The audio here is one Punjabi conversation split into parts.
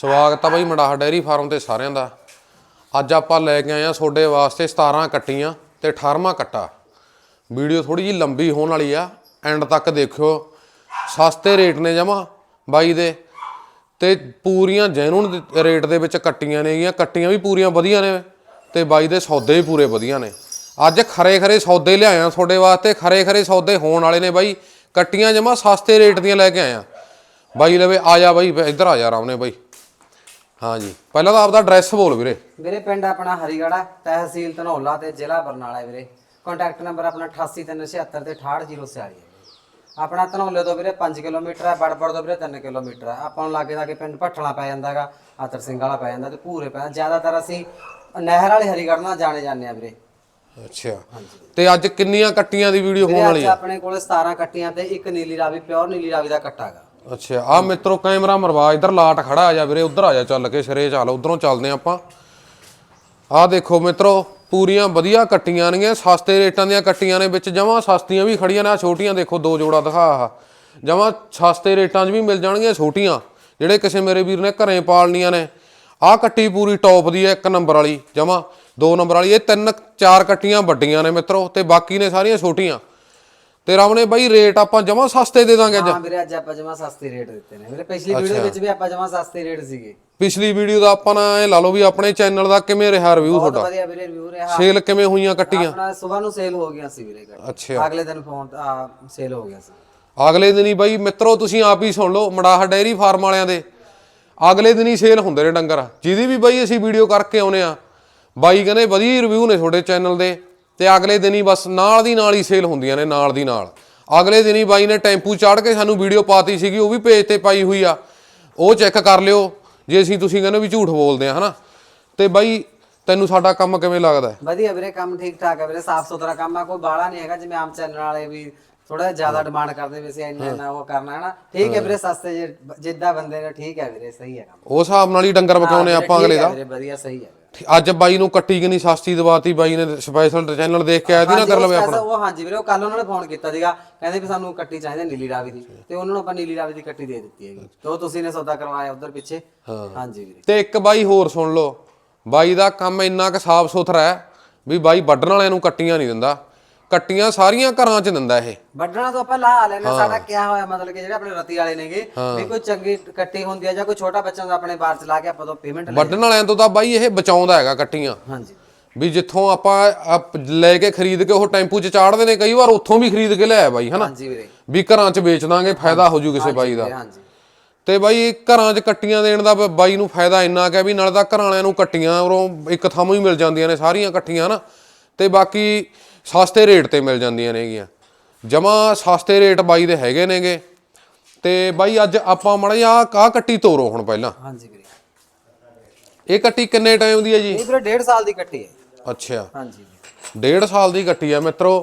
ਸਵਾਗਤ ਆ ਬਾਈ ਮੜਾਹ ਡੈਰੀ ਫਾਰਮ ਤੇ ਸਾਰਿਆਂ ਦਾ। ਅੱਜ ਆਪਾਂ ਲੈ ਕੇ ਆਏ ਆ ਤੁਹਾਡੇ ਵਾਸਤੇ 17 ਕੱਟੀਆਂ ਤੇ 18ਵਾਂ ਕੱਟਾ। ਵੀਡੀਓ ਥੋੜੀ ਜੀ ਲੰਬੀ ਹੋਣ ਵਾਲੀ ਆ, ਐਂਡ ਤੱਕ ਦੇਖਿਓ। ਸਸਤੇ ਰੇਟ ਨੇ ਜਮਾ ਬਾਈ ਦੇ। ਤੇ ਪੂਰੀਆਂ ਜੈਨੂਨ ਰੇਟ ਦੇ ਵਿੱਚ ਕੱਟੀਆਂ ਨੇਗੀਆਂ ਕੱਟੀਆਂ ਵੀ ਪੂਰੀਆਂ ਵਧੀਆ ਨੇ ਤੇ ਬਾਈ ਦੇ ਸੌਦੇ ਵੀ ਪੂਰੇ ਵਧੀਆ ਨੇ। ਅੱਜ ਖਰੇ ਖਰੇ ਸੌਦੇ ਲਿਆਇਆ ਤੁਹਾਡੇ ਵਾਸਤੇ, ਖਰੇ ਖਰੇ ਸੌਦੇ ਹੋਣ ਵਾਲੇ ਨੇ ਬਾਈ। ਕੱਟੀਆਂ ਜਮਾ ਸਸਤੇ ਰੇਟ ਦੀਆਂ ਲੈ ਕੇ ਆਇਆ ਬਾਈ ਲਵੇ ਆ ਜਾ ਬਾਈ, ਇੱਧਰ ਆ ਜਾ ਰਾਮ ਨੇ ਬਾਈ। ਹਾਂ ਜੀ ਪਹਿਲਾਂ ਤਾਂ ਆਪਦਾ ਐਡਰੈਸ ਬੋਲ ਵੀਰੇ। ਵੀਰੇ ਪਿੰਡ ਆਪਣਾ ਹਰੀਗੜਾ ਤਹਿਸੀਲ ਧਨੌਲਾ ਤੇ ਜ਼ਿਲ੍ਹਾ ਬਰਨਾਲਾ ਹੈ ਵੀਰੇ। ਕੰਟੈਕਟ ਨੰਬਰ ਆਪਣਾ 8876 ਤੇ 68046 ਹੈ। ਆਪਣਾ ਧਨੌਲੇ ਤੋਂ ਵੀਰੇ 5 ਕਿਲੋਮੀਟਰ ਹੈ ਬੜਬੜ ਤੋਂ ਵੀਰੇ 3 ਕਿਲੋਮੀਟਰ ਹੈ। ਆਪਾਂ ਨੂੰ ਲਾਗੇ ਲਾਗੇ ਪਿੰਡ ਭੱਠਲਾ ਪੈ ਜਾਂਦਾਗਾ ਆਤਰ ਸਿੰਘ ਵਾਲਾ ਪੈ ਜਾਂਦਾ ਤੇ ਪੂਰੇ ਪੈ ਜ਼ਿਆਦਾਤਰ ਅਸੀਂ ਨਹਿਰ ਵਾਲੇ ਹਰੀਗੜ ਨਾਲ ਜਾਣੇ ਜਾਂਦੇ ਆ ਵੀਰੇ। ਅੱਛਾ। ਤੇ ਅੱਜ ਕਿੰਨੀਆਂ ਕੱਟੀਆਂ ਦੀ ਵੀਡੀਓ ਹੋਣ ਵੀਰੇ ਵਾਲੀ ਅੱਜ ਆਪਣੇ ਕੋਲੇ 17 ਕੱਟੀਆਂ ਤੇ ਇੱਕ ਨੀਲੀ ਰਾਵੀ ਪਿਓਰ ਨੀਲੀ ਰਾਵੀ ਦਾ ਕੱਟਾ ਗਾ ਅੱਛਾ ਆ ਮਿੱਤਰੋ ਕੈਮਰਾ ਮਰਵਾ, ਇੱਧਰ ਲਾਟ ਖੜਾ ਆ ਜਾ ਵੀਰੇ, ਉੱਧਰ ਆ ਜਾ ਚੱਲ ਕੇ, ਸਿਰੇ ਚੱਲ, ਉਧਰੋਂ ਚੱਲਦੇ ਆਪਾਂ। ਆ ਦੇਖੋ ਮਿੱਤਰੋ, ਪੂਰੀਆਂ ਵਧੀਆ ਕੱਟੀਆਂ ਨੇਗੀਆਂ, ਸਸਤੇ ਰੇਟਾਂ ਦੀਆਂ ਕੱਟੀਆਂ ਨੇ, ਵਿੱਚ ਜਮਾਂ ਸਸਤੀਆਂ ਵੀ ਖੜੀਆਂ ਨੇ ਆ ਛੋਟੀਆਂ ਦੇਖੋ, ਦੋ ਜੋੜਾ ਦਿਖਾ ਆ ਜਮਾਂ ਸਸਤੇ ਰੇਟਾਂ 'ਚ ਵੀ ਮਿਲ ਜਾਣਗੀਆਂ ਛੋਟੀਆਂ, ਜਿਹੜੇ ਕਿਸੇ ਮੇਰੇ ਵੀਰ ਨੇ ਘਰੇ ਪਾਲਣੀਆਂ ਨੇ। ਆ ਕੱਟੀ ਪੂਰੀ ਟੌਪ ਦੀ ਹੈ, ਇੱਕ ਨੰਬਰ ਵਾਲੀ, ਜਮਾਂ ਦੋ ਨੰਬਰ ਵਾਲੀ, ਇਹ ਤਿੰਨ ਚਾਰ ਕੱਟੀਆਂ ਵੱਡੀਆਂ ਨੇ ਮਿੱਤਰੋ, ਤੇ ਬਾਕੀ ਨੇ ਸਾਰੀਆਂ ਛੋਟੀਆਂ। ਤੇ ਰਾਮ ਨੇ ਬਾਈ ਰੇਟ ਆਪਾਂ ਜਮਾਂ ਸਸਤੇ ਦੇ ਦਾਂਗੇ ਅੱਜ। ਹਾਂ ਵੀਰੇ ਅੱਜ ਆਪਾਂ ਜਮਾ ਸਸਤੇ ਰੇਟ ਦਿੱਤੇ ਨੇ। ਵੀਰੇ ਪਿਛਲੀ ਵੀਡੀਓ ਵਿੱਚ ਵੀ ਆਪਾਂ ਜਮਾ ਸਸਤੇ ਰੇਟ ਸੀਗੇ। ਪਿਛਲੀ ਵੀਡੀਓ ਦਾ ਆਪਾਂ ਨਾ ਇਹ ਲਾ ਲਓ ਵੀ ਆਪਣੇ ਚੈਨਲ ਦਾ ਕਿਵੇਂ ਰਿਹਾ ਰਿਵਿਊ ਬਹੁਤ ਤੁਹਾਡਾ? ਵਧੀਆ ਵੀਰੇ ਰਿਵਿਊ ਰਿਹਾ। ਸੇਲ ਕਿਵੇਂ ਹੋਈਆਂ ਕੱਟੀਆਂ? ਆਪਣਾ ਸਵੇਰ ਨੂੰ ਸੇਲ ਹੋ ਗਿਆ ਸੀ ਵੀਰੇ। ਅੱਛਾ। ਅਗਲੇ ਦਿਨ ਫੋਨ ਸੇਲ ਹੋ ਗਿਆ ਸੀ। ਅਗਲੇ ਦਿਨ ਹੀ ਬਾਈ ਮਿੱਤਰੋ ਤੁਸੀਂ ਆਪ ਹੀ ਸੁਣ ਲਓ ਮੜਾਹ ਡੈਰੀ ਫਾਰਮ ਵਾਲਿਆਂ ਦੇ। ਅਗਲੇ ਦਿਨ ਹੀ ਸੇਲ ਹੁੰਦੇ ਨੇ ਡੰਗਰ। ਜਿਹਦੀ ਵੀ ਬਾਈ ਅਸੀਂ ਵੀਡੀਓ ਕਰਕੇ ਆਉਨੇ ਆ ਬਾਈ ਕਹਿੰਦੇ ਵਧੀਆ ਰਿਵਿਊ ਨੇ ਤੁਹਾਡੇ ਚੈਨਲ ਦੇ। ਤੇ ਅਗਲੇ ਦਿਨ ਹੀ ਬਸ ਨਾਲ ਦੀ ਨਾਲ ਹੀ ਸੇਲ ਹੁੰਦੀਆਂ ਨੇ ਨਾਲ ਦੀ ਨਾਲ। ਅਗਲੇ ਦਿਨ ਹੀ ਬਾਈ ਨੇ ਟੈਂਪੂ ਚਾੜ ਕੇ ਸਾਨੂੰ ਵੀਡੀਓ ਪਾਤੀ ਸੀਗੀ ਉਹ ਵੀ ਪੇਜ ਤੇ ਪਾਈ ਹੋਈ ਆ। ਉਹ ਚੈੱਕ ਕਰ ਲਿਓ ਜੇ ਅਸੀਂ ਤੁਸੀਂ ਕਹਿੰਦੇ ਵੀ ਝੂਠ ਬੋਲਦੇ ਆ ਹਨਾ? ਤੇ ਬਾਈ ਤੈਨੂੰ ਸਾਡਾ ਕੰਮ ਕਿਵੇਂ ਲੱਗਦਾ? ਵਧੀਆ ਵੀਰੇ ਕੰਮ ਠੀਕ ਠਾਕ ਹੈ ਵੀਰੇ ਸਾਫ਼ ਸੁਥਰਾ ਕੰਮ ਆ ਕੋਈ ਬਾਹਲਾ ਨਹੀਂ ਹੈਗਾ ਜਿਵੇਂ ਆਮ ਚੈਨਲ ਵਾਲੇ ਵੀ ਥੋੜਾ ਜ਼ਿਆਦਾ ਡਿਮਾਂਡ ਕਰਦੇ ਵੀ ਅਸੀਂ ਇੰਨਾ ਇੰਨਾ ਉਹ ਕਰਨਾ ਹੈ ਨਾ ਠੀਕ ਹੈ ਵੀਰੇ ਸਸਤੇ ਜਿੱਦਾਂ ਬੰਦੇ ਨੇ ਠੀਕ ਹੈ ਵੀਰੇ ਸਹੀ ਹੈ ਕੰਮ। ਉਸ ਹਿਸਾਬ ਨਾਲ ਹੀ ਡੰਗਰ ਬਕਾਉਨੇ ਆਪਾਂ ਅਗਲੇ ਦਾ। ਵੀਰੇ ਵਧੀਆ ਸਹੀ ਹੈ। ਅੱਜ ਬਾਈ ਨੂੰ ਕੱਟੀ ਕਿੰਨੀ ਸਸਤੀ ਦਵਾਤੀ ਬਾਈ ਨੇ ਸਪੈਸ਼ਲ ਚੈਨਲ ਦੇਖ ਕੇ ਆਇਆ ਦੀ ਨਾ ਕਰ ਲਵੇ ਆਪਣਾ। ਉਹ ਹਾਂਜੀ ਵੀਰੇ ਉਹ ਕੱਲ ਉਹਨਾਂ ਨੇ ਫੋਨ ਕੀਤਾ ਸੀਗਾ ਕਹਿੰਦੇ ਵੀ ਸਾਨੂੰ ਕੱਟੀ ਚਾਹੀਦੀ ਹੈ ਨੀਲੀ ਰਾਵੀ ਦੀ। ਤੇ ਉਹਨਾਂ ਨੂੰ ਆਪਾਂ ਨੀਲੀ ਰਾਵੀ ਦੀ ਕੱਟੀ ਦੇ ਦਿੱਤੀ ਹੈਗੀ। ਤੇ ਉਹ ਤੁਸੀਂ ਨੇ ਸੌਦਾ ਕਰਵਾਇਆ ਉਧਰ ਪਿੱਛੇ। ਹਾਂਜੀ ਵੀਰੇ। ਤੇ ਇੱਕ ਬਾਈ ਹੋਰ ਸੁਣ ਲਓ ਬਾਈ ਦਾ ਕੰਮ ਇੰਨਾ ਕੁ ਸਾਫ਼ ਸੁਥਰਾ ਹੈ ਵੀ ਬਾਈ ਵੱਢਣ ਵਾਲਿਆਂ ਨੂੰ ਕੱਟੀਆਂ ਨਹੀਂ ਦਿੰਦਾ। ਕੱਟੀਆਂ ਸਾਰੀਆਂ ਘਰਾਂ 'ਚ ਦਿੰਦਾ ਇਹ। ਵੱਢਣਾ ਤੋਂ ਆਪਾਂ ਲਾ ਲੈਣੇ ਸਾਡਾ ਕਿਆ ਹੋਇਆ ਮਤਲਬ ਕਿ ਜਿਹੜੇ ਆਪਣੇ ਰਤੀ ਵਾਲੇ ਨੇਗੇ ਵੀ ਕੋਈ ਚੰਗੀ ਕੱਟੀ ਹੁੰਦੀ ਹੈ ਜਾਂ ਕੋਈ ਛੋਟਾ ਬੱਚਾ ਹੁੰਦਾ ਆਪਣੇ ਬਾਹਰ ਚਲਾ ਕੇ ਆਪਾਂ ਤੋਂ ਪੇਮੈਂਟ ਲੈ ਵੱਢਣ ਵਾਲਿਆਂ ਤੋਂ ਤਾਂ ਬਾਈ ਇਹ ਬਚਾਉਂਦਾ ਹੈਗਾ ਕੱਟੀਆਂ। ਹਾਂਜੀ। ਵੀ ਜਿੱਥੋਂ ਆਪਾਂ ਲੈ ਕੇ ਖਰੀਦ ਕੇ ਉਹ ਟੈਂਪੂ 'ਚ ਚਾੜਦੇ ਨੇ ਕਈ ਵਾਰ ਉੱਥੋਂ ਵੀ ਖਰੀਦ ਕੇ ਲਿਆਇਆ ਬਾਈ ਹਨਾ? ਹਾਂਜੀ ਵੀਰੇ। ਵੀ ਘਰਾਂ 'ਚ ਵੇਚ ਦਾਂਗੇ ਫਾਇਦਾ ਹੋ ਜੂ ਕਿਸੇ ਬਾਈ ਦਾ। ਹਾਂਜੀ। ਤੇ ਬਾਈ ਘਰਾਂ 'ਚ ਕੱਟੀਆਂ ਦੇਣ ਦਾ ਬਾਈ ਨੂੰ ਫਾਇਦਾ ਇੰਨਾ ਕਿ ਵੀ ਨਾਲੇ ਤਾਂ ਘਰਾਂ ਵਾਲਿਆਂ ਨੂੰ ਕੱਟੀਆਂ ਉਰੋਂ ਇੱਕ ਥਾਂ ਹੀ ਮਿਲ ਜਾਂਦੀਆਂ ਨੇ ਸਾਰੀਆਂ ਕੱਟੀਆਂ ਨਾ ਤੇ ਬਾਕੀ ਸਸਤੇ ਰੇਟ ਤੇ ਮਿਲ ਜਾਂਦੀਆਂ ਨੇਗੀਆਂ। ਜਮਾ ਸਸਤੇ ਰੇਟ ਬਾਈ ਦੇ ਹੈਗੇ ਨੇਗੇ। ਤੇ ਬਾਈ ਅੱਜ ਆਪਾਂ ਮੜਾ ਆ ਆ ਕੱਟੀ ਤੋਰੋ ਹੁਣ ਪਹਿਲਾਂ। ਹਾਂਜੀ ਵੀਰੇ। ਇਹ ਕੱਟੀ ਕਿੰਨੇ ਟਾਈਮ ਦੀ ਹੈ ਜੀ? ਇਹ ਵੀਰੇ 1.5 ਸਾਲ ਦੀ ਕੱਟੀ ਹੈ। ਅੱਛਾ। ਹਾਂਜੀ ਡੇਢ ਸਾਲ ਦੀ ਕੱਟੀ ਆ ਮਿੱਤਰੋ।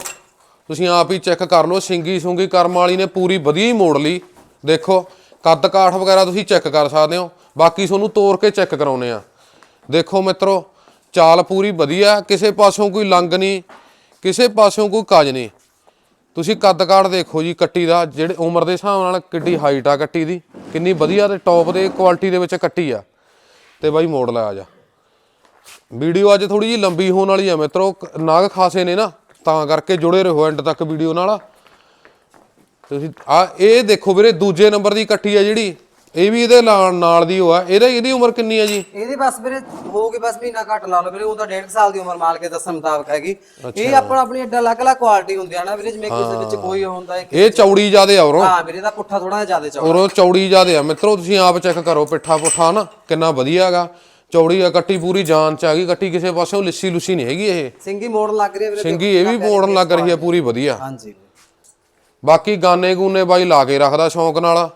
ਤੁਸੀਂ ਆਪ ਹੀ ਚੈੱਕ ਕਰ ਲਓ ਸਿੰਗੀ ਸੁੰਗੀ ਕਰਮ ਵਾਲੀ ਨੇ ਪੂਰੀ ਵਧੀਆ ਹੀ ਮੋੜ ਲਈ। ਦੇਖੋ ਕੱਦ ਕਾਠ ਵਗੈਰਾ ਤੁਸੀਂ ਚੈੱਕ ਕਰ ਸਕਦੇ ਹੋ। ਬਾਕੀ ਤੁਹਾਨੂੰ ਤੋੜ ਕੇ ਚੈੱਕ ਕਰਾਉਨੇ ਆ। ਦੇਖੋ ਮਿੱਤਰੋ ਚਾਲ ਪੂਰੀ ਵਧੀਆ ਕਿਸੇ ਪਾਸੋਂ ਕੋਈ ਲੰਗ ਨਹੀਂ। ਕਿਸੇ ਪਾਸਿਓਂ ਕੋਈ ਕਾਜ ਨਹੀਂ। ਤੁਸੀਂ ਕੱਦ ਕਾਠ ਦੇਖੋ ਜੀ ਕੱਟੀ ਦਾ, ਜਿਹੜੇ ਉਮਰ ਦੇ ਹਿਸਾਬ ਨਾਲ ਕਿੱਡੀ ਹਾਈਟ ਆ ਕੱਟੀ ਦੀ, ਕਿੰਨੀ ਵਧੀਆ ਤੇ ਟੌਪ ਦੇ ਕੁਆਲਿਟੀ ਦੇ ਵਿੱਚ ਕੱਟੀ ਆ। ਤੇ ਬਾਈ ਮੋੜ ਲੈ ਆ ਜਾ। ਵੀਡੀਓ ਅੱਜ ਥੋੜੀ ਜੀ ਲੰਬੀ ਹੋਣ ਵਾਲੀ ਆ ਮਿੱਤਰੋ ਨਾਗ ਖਾਸੇ ਨੇ ਨਾ, ਤਾਂ ਕਰਕੇ ਜੁੜੇ ਰਹੋ ਐਂਡ ਤੱਕ ਵੀਡੀਓ ਨਾਲ। ਤੁਸੀਂ ਆ, ਇਹ ਦੇਖੋ ਵੀਰੇ, ਦੂਜੇ ਨੰਬਰ ਦੀ ਕੱਟੀ ਆ ਜਿਹੜੀ। ਇਹ ਵੀ ਇਹਦੇ ਨਾਲ ਨਾਲ ਦੀ ਉਹ ਆ। ਇਹਦਾ ਇਹਦੀ ਉਮਰ ਕਿੰਨੀ ਆ ਜੀ? ਇਹਦੀ ਬਸ ਵੀਰੇ ਹੋਊਗੀ ਬਸ ਮਹੀਨਾ ਘੱਟ ਲਾ ਲਓ ਵੀਰੇ ਉਹ ਤਾਂ 1.5 ਸਾਲ ਦੀ ਉਮਰ ਮਾਲ ਕੇ ਦੱਸਣ ਮੁਤਾਬਕ ਹੈਗੀ। ਇਹ ਆਪਣਾ ਆਪਣੀ ਅੱਡਾ ਅਲੱਗ ਅਲੱਗ ਕੁਆਲਿਟੀ ਹੁੰਦੀ ਆ ਨਾ ਵੀਰੇ ਜਿਵੇਂ ਕਿਸੇ ਵਿੱਚ ਕੋਈ ਹੁੰਦਾ ਹੈ ਇਹ ਚੌੜੀ ਜਿਆਦੇ ਆ ਉਰੋਂ। ਹਾਂ ਵੀਰੇ ਦਾ ਪੁੱਠਾ ਥੋੜਾ ਜ਼ਿਆਦਾ ਚੌੜਾ। ਉਰੋਂ ਚੌੜੀ ਜਿਆਦੇ ਆ। ਮਿੱਤਰੋ ਤੁਸੀਂ ਆਪ ਚੈੱਕ ਕਰੋ ਪਿੱਠਾ ਪੁੱਠਾ ਨਾ ਕਿੰਨਾ ਵਧੀਆ ਹੈਗਾ। ਚੌੜੀ ਆ ਕੱਟੀ ਪੂਰੀ ਜਾਨ ਚ ਆ ਗਈ। ਕੱਟੀ ਕਿਸੇ ਪਾਸਿਓਂ ਲਿੱਸੀ ਲੁੱਸੀ ਨਹੀਂ ਹੈਗੀ ਇਹ। ਸਿੰਗੀ ਮੋੜ ਲੱਗ ਰਹੀ ਹੈ ਵੀਰੇ ਸਿੰਗੀ ਇਹ ਵੀ ਮੋੜਨ ਲੱਗ ਰਹੀ ਹੈ ਪੂਰੀ ਵਧੀਆ। ਹਾਂਜੀ। ਬਾਕੀ ਗਾਨੇ ਗੂਨੇ ਬਾਈ ਲਾ ਕੇ ਰੱਖਦਾ ਸ਼ੌਂਕ ਨਾਲ।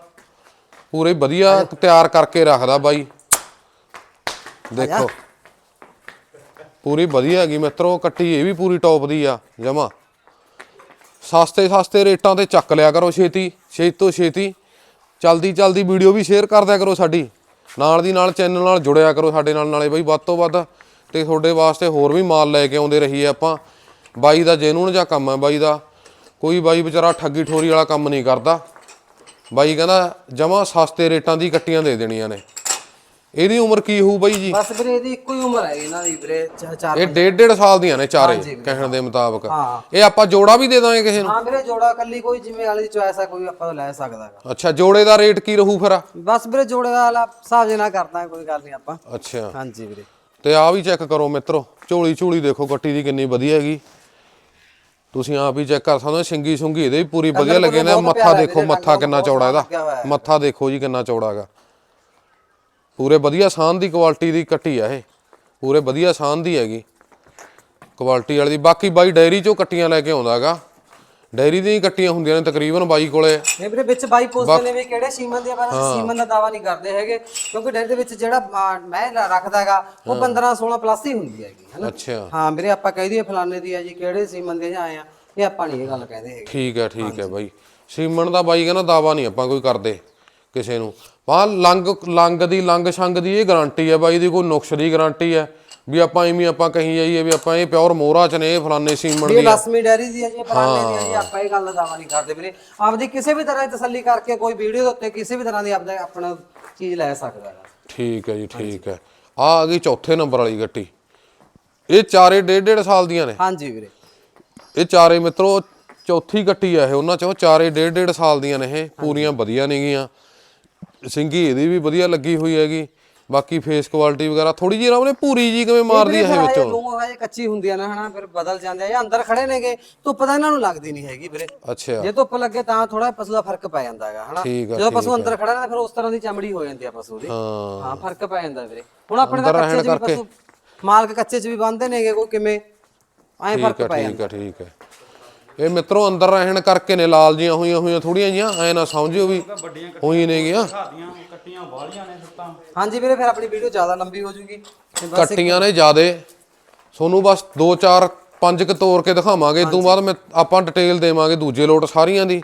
ਪੂਰੇ ਵਧੀਆ ਤਿਆਰ ਕਰਕੇ ਰੱਖਦਾ ਬਾਈ। ਦੇਖੋ। ਪੂਰੀ ਵਧੀਆ ਹੈਗੀ ਮਿੱਤਰੋ, ਕੱਟੀ ਇਹ ਵੀ ਪੂਰੀ ਟੌਪ ਦੀ ਆ, ਜਮਾ। ਸਸਤੇ ਸਸਤੇ ਰੇਟਾਂ ਤੇ ਚੱਕ ਲਿਆ ਕਰੋ ਛੇਤੀ ਛੇਤੀ ਤੋਂ ਛੇਤੀ। ਚਲਦੀ ਚਲਦੀ ਵੀਡੀਓ ਵੀ ਸ਼ੇਅਰ ਕਰ ਦਿਆ ਕਰੋ ਸਾਡੀ। ਨਾਲ ਦੀ ਨਾਲ ਚੈਨਲ ਨਾਲ ਜੁੜਿਆ ਕਰੋ ਸਾਡੇ ਨਾਲ, ਨਾਲੇ ਬਾਈ ਵੱਧ ਤੋਂ ਵੱਧ। ਤੇ ਤੁਹਾਡੇ ਵਾਸਤੇ ਹੋਰ ਵੀ ਮਾਲ ਲੈ ਕੇ ਆਉਂਦੇ ਰਹੀਏ ਆਪਾਂ। ਬਾਈ ਦਾ ਜੈਨੂਨ ਜਿਹਾ ਕੰਮ ਹੈ ਬਾਈ ਦਾ। ਕੋਈ ਬਾਈ ਵਿਚਾਰਾ ਠੱਗੀ ਠੋਰੀ ਵਾਲਾ ਕੰਮ ਨਹੀਂ ਕਰਦਾ। ਬਾਈ ਕਹਿੰਦਾ ਜਮਾ ਸਸਤੇ ਰੇਟਾਂ ਦੀ ਕੱਟੀਆਂ ਦੇ ਦੇਣੀਆਂ ਨੇ। ਇਹਦੀ ਉਮਰ ਕੀ ਹੋਊ ਬਾਈ ਜੀ? ਬਸ ਵੀਰੇ ਇਹਦੀ ਇੱਕੋ ਹੀ ਉਮਰ ਹੈ ਇਹਨਾਂ ਦੀ ਵੀਰੇ ਚ- ਚਾਰ ਇਹ ਡੇਢ ਡੇਢ ਸਾਲ ਦੀਆਂ ਨੇ ਚਾਰੇ ਕਹਿਣ ਦੇ ਮੁਤਾਬਕ। ਇਹ ਆਪਾਂ ਜੋੜਾ ਵੀ ਦੇ ਦਾਂਗੇ ਕਿਸੇ ਨੂੰ? ਹਾਂ ਵੀਰੇ ਜੋੜਾ ਕੱਲੀ ਕੋਈ ਜਿਵੇਂ ਵਾਲੀ ਦੀ ਚੋਇਸ ਆ ਕੋਈ ਆਪਾਂ ਲੈ ਸਕਦਾ ਹੈਗਾ ਅੱਛਾ ਜੋੜੇ ਦਾ ਰੇਟ ਕੀ ਰਹੂ ਫਿਰ? ਬਸ ਵੀਰੇ ਜੋੜੇ ਵਾਲਾ ਹਿਸਾਬ ਜੇ ਨਾ ਕਰਦਾ ਕੋਈ ਗੱਲ ਨਹੀਂ ਆਪਾਂ। ਅੱਛਾ। ਹਾਂਜੀ ਵੀਰੇ। ਤੇ ਆ ਵੀ ਚੈੱਕ ਕਰੋ ਮਿੱਤਰੋ ਝੋਲੀ ਝੂਲੀ ਦੇਖੋ ਕੱਟੀ ਦੀ ਕਿੰਨੀ ਵਧੀਆ ਹੈਗੀ। ਤੁਸੀਂ ਆਪ ਹੀ ਚੈੱਕ ਕਰ ਸਕਦੇ ਹੋ ਸਿੰਗੀ ਸੁੰਗੀ ਇਹਦੇ ਵੀ ਪੂਰੀ ਵਧੀਆ ਲੱਗੇ ਨੇ। ਮੱਥਾ ਦੇਖੋ ਮੱਥਾ ਕਿੰਨਾ ਚੌੜਾ ਇਹਦਾ। ਮੱਥਾ ਦੇਖੋ ਜੀ ਕਿੰਨਾ ਚੌੜਾ ਹੈਗਾ। ਪੂਰੇ ਵਧੀਆ ਸਾਨ ਦੀ ਕੁਆਲਿਟੀ ਦੀ ਕੱਟੀ ਆ ਇਹ। ਪੂਰੇ ਵਧੀਆ ਸਾਨ ਦੀ ਹੈਗੀ। ਕੁਆਲਿਟੀ ਵਾਲੀ ਦੀ। ਬਾਕੀ ਬਾਈ ਡੈਰੀ ਚੋਂ ਕੱਟੀਆਂ ਲੈ ਕੇ ਆਉਂਦਾ ਹੈਗਾ। ਡੈਰੀ ਦੀਆਂ ਹੀ ਕੱਟੀਆਂ ਹੁੰਦੀਆਂ ਨੇ ਤਕਰੀਬਨ ਬਾਈ ਕੋਲੇ। ਇਹ ਵੀਰੇ ਵਿੱਚ ਬਾਈ ਪੁੱਛਦੇ ਨੇ ਵੀ ਕਿਹੜੇ ਸੀਮਨ ਦੇ ਪਰ ਸੀਮਨ ਦਾ ਦਾਵਾ ਨਹੀਂ ਕਰਦੇ ਹੈਗੇ ਕਿਉਂਕਿ ਡੇਰੇ ਦੇ ਵਿੱਚ ਜਿਹੜਾ ਮੈਂ ਲ- ਰੱਖਦਾ ਹੈਗਾ ਉਹ 15 16 ਪਲੱਸ ਹੀ ਹੁੰਦੀ ਹੈਗੀ ਹਨਾ ਅੱਛਾ। ਹਾਂ ਵੀਰੇ ਆਪਾਂ ਕਹਿ ਦਈਏ ਫਲਾਣੇ ਦੀ ਆ ਜੀ ਕਿਹੜੇ ਸੀਮਨ ਦੇ ਜਾਂ ਆਏ ਆ ਇਹ ਆਪਾਂ ਨਹੀਂ ਇਹ ਗੱਲ ਕਹਿੰਦੇ ਹੈਗੇ। ਠੀਕ ਹੈ ਠੀਕ ਹੈ ਬਾਈ। ਸੀਮਨ ਦਾ ਬਾਈ ਕਹਿੰਦਾ ਦਾਵਾ ਨਹੀਂ ਆਪਾਂ ਕੋਈ ਕਰਦੇ ਕਿਸੇ ਨੂੰ। ਪਾ ਲੰਗ ਲੰਗ ਦੀ ਲੰਗ ਛੰਗ ਦੀ ਇਹ ਗਾਰੰਟੀ ਹੈ ਬਾਈ ਦੀ ਕੋਈ ਨੁਕਸ ਦੀ ਗਾਰੰਟੀ ਹੈ ਵੀ ਆਪਾਂ ਐਵੇਂ ਆਪਾਂ ਕਹੀ ਜਾਈਏ ਵੀ ਆਪਾਂ ਇਹ ਪਿਓਰ ਮੋਹਰਾ ਚ ਨੇ ਇਹ ਫਲਾਨੇ ਇਹ ਦੀ ਆ। ਲਸਮੀ ਡੈਰੀ ਦੀ ਹੈ ਜੀ ਫਲਾਣੇ ਦੀ ਹੈ ਜੀ ਆਪਾਂ ਇਹ ਗੱਲ ਦਾਵਾ ਨਹੀਂ ਕਰਦੇ ਵੀਰੇ। ਆਪਦੀ ਕਿਸੇ ਵੀ ਤਰ੍ਹਾਂ ਦੀ ਤਸੱਲੀ ਕਰਕੇ ਕੋਈ ਵੀਡੀਓ ਦੇ ਉੱਤੇ ਕਿਸੇ ਵੀ ਤਰ੍ਹਾਂ ਦੀ ਆਪਦਾ ਆਪਣਾ ਚੀਜ਼ ਲੈ ਸਕਦਾ ਹੈ। ਠੀਕ ਹੈ ਜੀ ਠੀਕ ਹੈ। ਆ ਆ ਗਈ ਚੌਥੇ ਨੰਬਰ ਵਾਲੀ ਗੱਟੀ। ਇਹ ਚਾਰੇ ਡੇਢ ਡੇਢ ਸਾਲ ਦੀਆਂ ਨੇ। ਹਾਂਜੀ ਵੀਰੇ। ਇਹ ਚਾਰੇ ਮਿੱਤਰੋ ਚੌਥੀ ਗੱਟੀ ਆ ਇਹ ਉਹਨਾਂ ਚੋਂ ਚਾਰੇ ਡੇਢ ਡੇਢ ਸਾਲ ਦੀਆਂ ਨੇ ਇਹ ਪੂਰੀਆਂ ਵਧੀਆ ਨੇਗੀਆਂ। ਸਿੰਗੀ ਇਹਦੀ ਵੀ ਵਧੀਆ ਲੱਗੀ ਹੋਈ ਹੈਗੀ। ਬਾਕੀ ਫੇਸ ਕੁਆਲਿਟੀ ਵਗੈਰਾ ਥੋੜੀ ਜਿਹੀ ਰਾਮ ਨੇ ਪੂਰੀ ਜੀ ਕਿਵੇਂ ਮਾਰਦੀ ਹੈ ਇਹ ਵਿੱਚੋਂ? ਹਜੇ ਕੱਚੀ ਹੁੰਦੀ ਆ ਨਾ ਹਨਾ ਫਿਰ ਬਦਲ ਜਾਂਦੇ ਆ। ਇਹ ਅੰਦਰ ਖੜੇ ਨੇਗੇ ਧੁੱਪ ਤਾਂ ਇਹਨਾਂ ਨੂੰ ਲੱਗਦੀ ਨਹੀਂ ਹੈਗੀ ਵੀਰੇ। ਅੱਛਾ। ਜੇ ਧੁੱਪ ਲੱਗੇ ਤਾਂ ਥੋੜਾ ਪਸ਼ੂ ਦਾ ਫ਼ਰਕ ਪੈ ਜਾਂਦਾ ਹੈਗਾ ਹਨਾ। ਜਦੋਂ ਪਸ਼ੂ ਅੰਦਰ ਖੜਾ ਨਾ ਫਿਰ ਉਸ ਤਰ੍ਹਾਂ ਦੀ ਚਮੜੀ ਹੋ ਜਾਂਦੀ ਆ ਪਸ਼ੂ ਦੀ। ਹਾਂ। ਹਾਂ ਫ਼ਰਕ ਪੈ ਜਾਂਦਾ ਵੀਰੇ। ਹੁਣ ਆਪਣੇ ਤਾਂ ਕੱਚੇ ਚ ਵੀ ਪਸ਼ੂ ਮਾਲਕ ਕੱਚੇ ਚ ਵੀ ਬੰਨਦੇ ਨੇਗੇ ਕੋਈ ਕਿਵੇਂ? ਐਂ ਫ਼ਰਕ ਪੈ ਠੀਕ ਹੈ ਠੀਕ ਹੈ ਇਹ ਮਿੱਤਰੋ ਅੰਦਰ ਰਹਿਣ ਕਰਕੇ ਨੇ ਲਾਲ ਜੀਆਂ ਹੋਈਆਂ ਹੋਈਆਂ ਥੋੜੀਆਂ ਜੀਆਂ ਐ ਨਾ ਸਮਝਿਓ ਵੀ ਹੋਈ ਨੇਗੀਆਂ ਦੀਆਂ ਕੱਟੀਆਂ ਵਾਲੀਆਂ ਨੇ ਸੱਤਾਂ। ਹਾਂਜੀ ਵੀਰੇ ਫਿਰ ਆਪਣੀ ਵੀਡੀਓ ਜ਼ਿਆਦਾ ਲੰਬੀ ਹੋ ਜੂਗੀ। ਤੇ ਬਸ ਕੱਟੀਆਂ ਨੇ ਜਿਆਦੇ। ਤੁਹਾਨੂੰ ਬਸ 2 4 5 ਕ ਤੋੜ ਕੇ ਦਿਖਾਵਾਂਗੇ। ਇਦੋਂ ਬਾਅਦ ਮੈਂ ਆਪਾਂ ਡਿਟੇਲ ਦੇਵਾਂਗੇ ਦੂਜੇ ਲੋਟ ਸਾਰੀਆਂ ਦੀ।